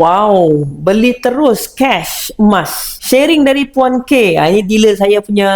Wow, beli terus cash emas. Sharing dari Puan K. Ha, ini dealer saya punya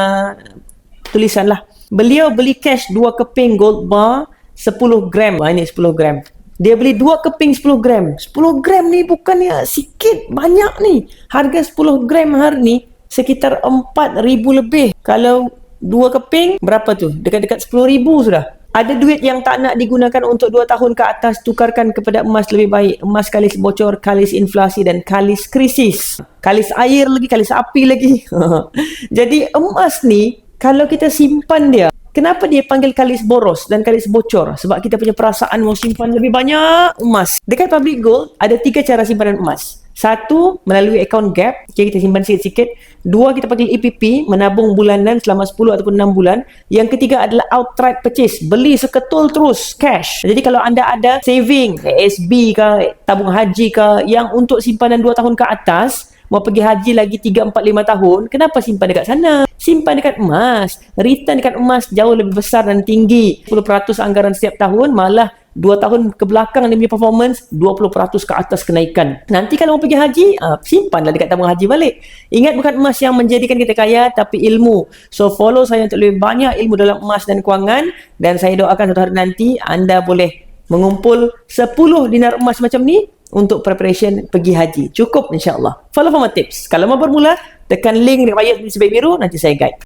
tulisan lah. Beliau beli cash 2 keping gold bar 10 gram. Ha, ini 10 gram. Dia beli 2 keping 10 gram. 10 gram ni bukannya sikit, banyak ni. Harga 10 gram hari ni sekitar 4,000 lebih. Kalau 2 keping, berapa tu? Dekat-dekat 10,000 sudah. Ada duit yang tak nak digunakan untuk 2 tahun ke atas, tukarkan kepada emas lebih baik. Emas kalis bocor, kalis inflasi dan kalis krisis. Kalis air lagi, kalis api lagi. Jadi emas ni, kalau kita simpan dia, Kenapa dia panggil kalis boros dan kalis bocor? Sebab kita punya perasaan mau simpan lebih banyak emas. Dekat public gold, ada tiga cara simpanan emas. Satu, melalui account gap. Okay, kita simpan sikit-sikit. Dua, kita panggil EPP, menabung bulanan selama 10 ataupun 6 bulan. Yang ketiga adalah outright purchase. Beli seketul terus, cash. Jadi kalau anda ada saving, SB ke, tabung haji ke, yang untuk simpanan 2 tahun ke atas, mau pergi haji lagi 3, 4, 5 tahun, kenapa simpan dekat sana? Simpan dekat emas. Return dekat emas jauh lebih besar dan tinggi. 10% anggaran setiap tahun, malah 2 tahun ke belakang dia punya performance 20% ke atas kenaikan. Nanti kalau mau pergi haji, uh, simpanlah dekat tabung haji balik. Ingat bukan emas yang menjadikan kita kaya tapi ilmu. So follow saya untuk lebih banyak ilmu dalam emas dan kewangan dan saya doakan suatu hari nanti anda boleh mengumpul 10 dinar emas macam ni untuk preparation pergi haji. Cukup insya-Allah. Follow for my tips. Kalau mau bermula, tekan link bio di sebelah biru nanti saya guide.